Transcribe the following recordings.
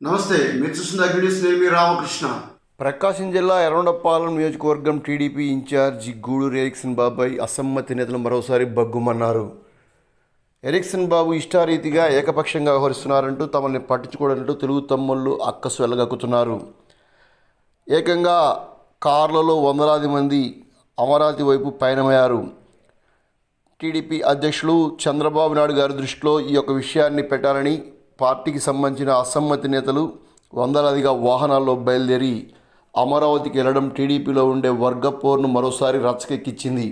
నమస్తే మీరు చూస్తున్న అగ్నిస్ నేను మీ రామకృష్ణ. ప్రకాశం జిల్లా ఎర్రగొండపాలెం నియోజకవర్గం టీడీపీ ఇన్ఛార్జి గూడూరు ఎరిక్సన్ బాబాయ్ అసమ్మతి నేతలు మరోసారి బగ్గుమన్నారు. ఎరిక్సన్ బాబు ఇష్టారీతిగా ఏకపక్షంగా వ్యవహరిస్తున్నారంటూ తమల్ని పట్టించుకోవడంటూ తెలుగు తమ్ముళ్ళు అక్కసు వెళ్ళగక్కుతున్నారు ఏకంగా కార్లలో వందలాది మంది అమరావతి వైపు పయనమయ్యారు. టీడీపీ అధ్యక్షులు చంద్రబాబు నాయుడు గారి దృష్టిలో ఈ యొక్క విషయాన్ని పెట్టాలని పార్టీకి సంబంధించిన అసమ్మతి నేతలు వందలాదిగా వాహనాల్లో బయలుదేరి అమరావతికి వెళ్ళడం టీడీపీలో ఉండే వర్గ పోర్ను మరోసారి రచ్చకెక్కించింది.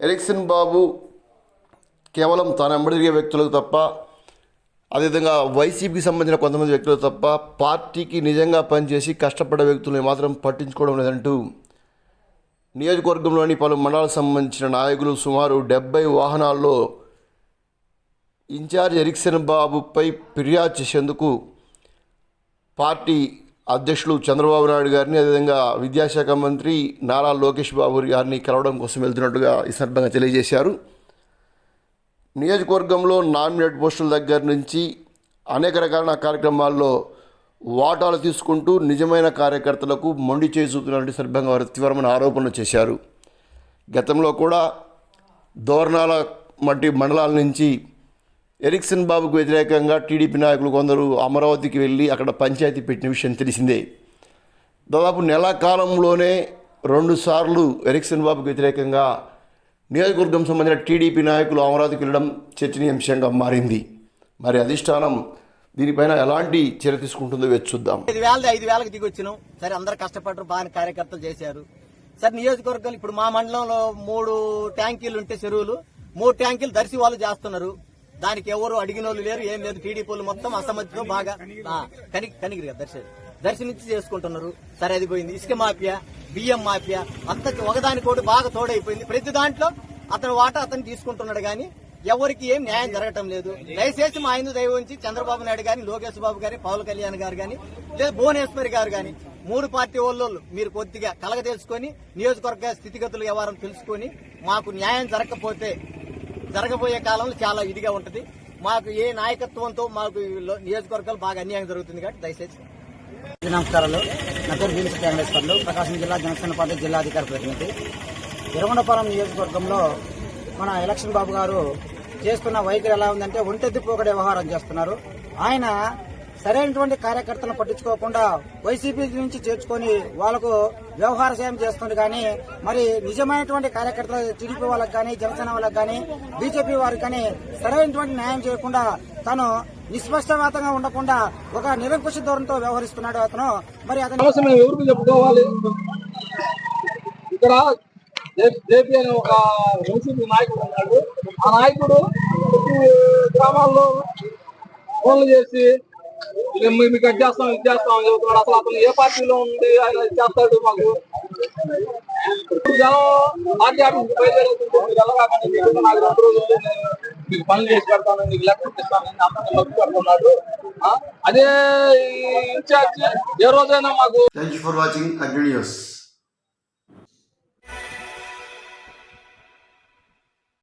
ఎలక్షన్ బాబు కేవలం తన ఎంబడిగే వ్యక్తులకు తప్ప అదేవిధంగా వైసీపీకి సంబంధించిన కొంతమంది వ్యక్తులు తప్ప పార్టీకి నిజంగా పనిచేసి కష్టపడే వ్యక్తులను మాత్రం పట్టించుకోవడం లేదంటూ నియోజకవర్గంలోని పలు మండలాలకు సంబంధించిన నాయకులు సుమారు డెబ్బై వాహనాల్లో ఇన్ఛార్జ్ ఎరిక్సన్ బాబుపై ఫిర్యాదు చేసేందుకు పార్టీ అధ్యక్షులు చంద్రబాబు నాయుడు గారిని అదేవిధంగా విద్యాశాఖ మంత్రి నారా లోకేష్ బాబు గారిని కలవడం కోసం వెళ్తున్నట్టుగా ఈ సందర్భంగా తెలియజేశారు. నియోజకవర్గంలో నామినేట్ పోస్టుల దగ్గర నుంచి అనేక రకాల కార్యక్రమాల్లో వాటాలు తీసుకుంటూ నిజమైన కార్యకర్తలకు మొండి చేయి చూపుతున్నటువంటి సందర్భంగా వారు తీవ్రమైన ఆరోపణలు చేశారు. గతంలో కూడా దోర్నాల మట్టి మండలాల నుంచి ఎరిక్సన్ బాబుకు వ్యతిరేకంగా టీడీపీ నాయకులు కొందరు అమరావతికి వెళ్ళి అక్కడ పంచాయతీ పెట్టిన విషయం తెలిసిందే. దాదాపు నెల కాలంలోనే రెండుసార్లు ఎరిక్సన్ బాబుకు వ్యతిరేకంగా నియోజకవర్గం సంబంధించిన టీడీపీ నాయకులు అమరావతికి వెళ్ళడం చర్చనీయాంశంగా మారింది. మరి అధిష్టానం దీనిపైన ఎలాంటి చర్య తీసుకుంటుందో వేచి చూద్దాం. ఐదు వేల ఐదు వేలకు దిగి వచ్చినాం సరే అందరు కష్టపడరు బాగా కార్యకర్తలు చేశారు. సరే నియోజకవర్గాలు ఇప్పుడు మా మండలంలో మూడు ట్యాంకీలు ఉంటే చెరువులు మూడు ట్యాంకీలు దర్శి వాళ్ళు చేస్తున్నారు. దానికి ఎవరు అడిగిన వాళ్ళు లేరు ఏం లేదు. టీడీపీ మొత్తం అసమ్మతితో బాగా కని కనిగిరి దర్శనం. దర్శనించి చేసుకుంటున్నారు. సరే అది పోయింది. ఇసుక మాఫియా బియ్యం మాఫియా అంతకి ఒకదానికోటి బాగా తోడైపోయింది. ప్రతి దాంట్లో అతను వాటా అతను తీసుకుంటున్నాడు కానీ ఎవరికి ఏం న్యాయం జరగటం లేదు. దయచేసి మా హిందూ దైవం నుంచి చంద్రబాబు నాయుడు గాని లోకేష్ బాబు గారి పవన్ కళ్యాణ్ గారు గాని లేదా భువనేశ్వరి గారు గాని మూడు పార్టీ వాళ్ళు మీరు కొద్దిగా కలగ తెలుసుకొని నియోజకవర్గ స్థితిగతులు వ్యవహారం తెలుసుకొని మాకు న్యాయం జరగకపోతే జరగబోయే కాలంలో చాలా ఇదిగా ఉంటుంది. మాకు ఏ నాయకత్వంతో మాకు నియోజకవర్గాలు బాగా అన్యాయం జరుగుతుంది కాబట్టి దయచేసి. నమస్కారాలు. నా పేరు బీన్స్ వెంకటేశ్వర్లు ప్రకాశం జిల్లా జనసేన పార్టీ జిల్లా అధికార ప్రతినిధి. ఇరవనపురం నియోజకవర్గంలో మన ఎలక్షన్ బాబు గారు చేస్తున్న వైఖరి ఎలా ఉందంటే ఒంటెద్ది పోకడ వ్యవహారం చేస్తున్నారు. ఆయన సరైనటువంటి కార్యకర్తలను పట్టించుకోకుండా వైసీపీ నుంచి చేర్చుకొని వాళ్ళకు వ్యవహార సాయం చేస్తుంది కానీ మరి నిజమైనటువంటి కార్యకర్తలు టీడీపీ వాళ్ళకి కానీ జనసేన వాళ్ళకి కానీ బీజేపీ వారికి కానీ సరైనటువంటి న్యాయం చేయకుండా తను నిష్పక్షపాతంగా ఉండకుండా ఒక నిరంకుశ ధోరణితో వ్యవహరిస్తున్నాడు అతను. మరి అతను ఎవరికి చెప్పుకోవాలి? ఇక్కడ జేపీ అనే ఒక వైసీపీ నాయకుడు ఉన్నాడు. ఆ నాయకుడు గ్రామాల్లో ఫోన్లు చేసి మేము మీకు అది చేస్తాం ఇది చేస్తాం చెబుతున్నాడు అసలు అతను ఏ పార్టీలో ఉండి ఆయన ఇది చేస్తాడు మాకు? జనం పార్టీ ఆఫీస్కి బయలుదేరుతుంటే మీరు వెళ్ళగానే మీకు నాకు రెండు రోజులు మీకు పనులు చేసి పెడతాను మీకు లెక్క ఇస్తాను అందరినీ లబ్ధి పెడుతున్నాడు. అదే ఇన్ఛార్జ్ ఏ రోజైనా మాకు thank you for watching Agni news